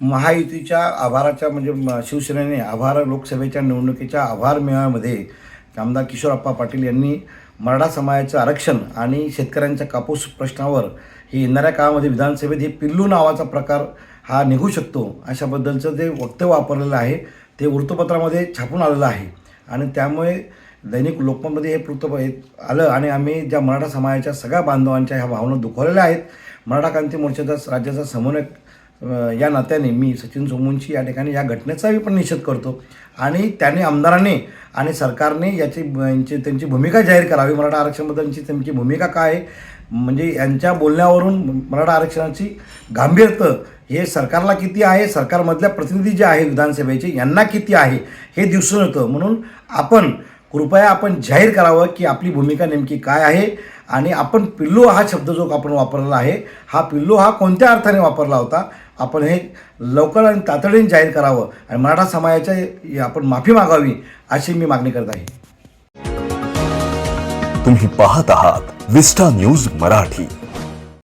महायुतीच्या आभाराच्या म्हणजे म- शिवसेनेने आभार लोकसभेच्या निवडणुकीच्या आभार मेळाव्यामध्ये आमदार किशोरप्पा पाटील यांनी मराठा समाजाचं आरक्षण आणि शेतकऱ्यांच्या कापूस प्रश्नावर हे येणाऱ्या काळामध्ये विधानसभेत हे पिल्लू नावाचा प्रकार हा निघू शकतो अशाबद्दलचं जे वक्तव्य वापरलेलं आहे ते वृत्तपत्रामध्ये छापून आलेलं आहे. आणि त्यामुळे दैनिक लोकमतमध्ये हे वृत्तप आलं आणि आम्ही ज्या मराठा समाजाच्या सगळ्या बांधवांच्या ह्या भावना दुखवलेल्या आहेत मराठा क्रांती मोर्चाचा राज्याचा समन्वयक या नात्याने मी सचिन सोमूंची या ठिकाणी या घटनेचाही पण निषेध करतो. आणि त्याने आमदाराने आणि सरकारने याची यांची त्यांची भूमिका जाहीर करावी. मराठा आरक्षणाबद्दलची त्यांची भूमिका काय आहे? म्हणजे यांच्या बोलण्यावरून मराठा आरक्षणाची गांभीर्य हे सरकारला किती आहे? सरकारमधल्या प्रतिनिधी जे आहे विधानसभेचे यांना किती आहे? हे दिसून येतं. म्हणून आपण कृपया आपण जाहीर करावं की आपली भूमिका नेमकी काय आहे आणि आपण पिल्लू हा शब्द जो आपण वापरलेला आहे. हा पिल्लू हा कोणत्या अर्थाने वापरला होता? आपण हे लवकर आणि तातडीने जाहीर करावं आणि मराठा समाजाच्या आपण माफी मागावी अशी मी मागणी करत आहे. तुम्ही पाहत आहात विस्टा न्यूज मराठी.